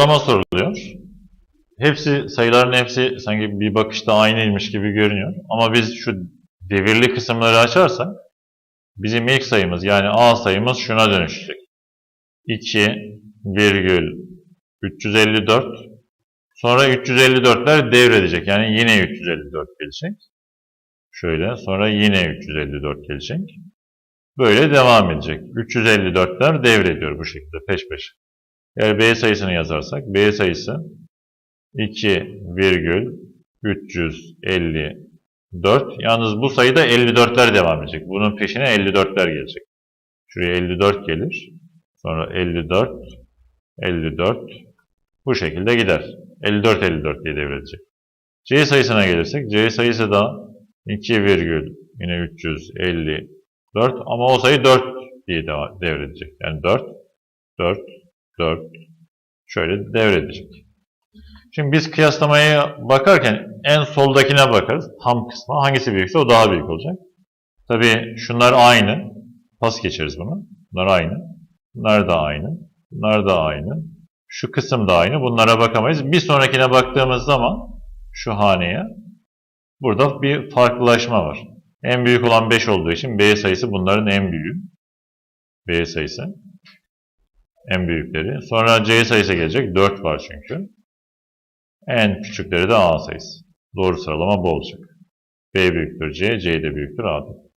sıralama soruluyor. Hepsi sayıların hepsi sanki bir bakışta aynıymış gibi görünüyor. Ama biz şu devirli kısımları açarsak bizim ilk sayımız yani A sayımız şuna dönüşecek. 2 virgül 354 sonra 354'ler devredecek. Yani yine 354 gelecek. Şöyle sonra yine 354 gelecek. Böyle devam edecek. 354'ler devrediyor bu şekilde peş peşe. Eğer B sayısını yazarsak B sayısı 2 virgül 354. Yalnız bu sayıda 54'ler devam edecek. Bunun peşine 54'ler gelecek. Şuraya 54 gelir. Sonra 54, 54. Bu şekilde gider. 54, 54 diye devredecek. C sayısına gelirsek C sayısı da 2 virgül yine 354 ama o sayı 4 diye devredecek. Yani 4, 4, 4 şöyle devredecek. Şimdi biz kıyaslamaya bakarken en soldakine bakarız. Tam kısmı. Hangisi büyükse o daha büyük olacak. Tabii şunlar aynı. Pas geçeriz bunu. Bunlar aynı. Bunlar da aynı. Bunlar da aynı. Şu kısım da aynı. Bunlara bakamayız. Bir sonrakine baktığımız zaman şu haneye burada bir farklılaşma var. En büyük olan 5 olduğu için B sayısı bunların en büyüğü. B sayısı. En büyükleri. Sonra C sayısı gelecek. 4 var çünkü. En küçükleri de A sayısı. Doğru sıralama bu olacak. B büyüktür C, C de büyüktür A'dır.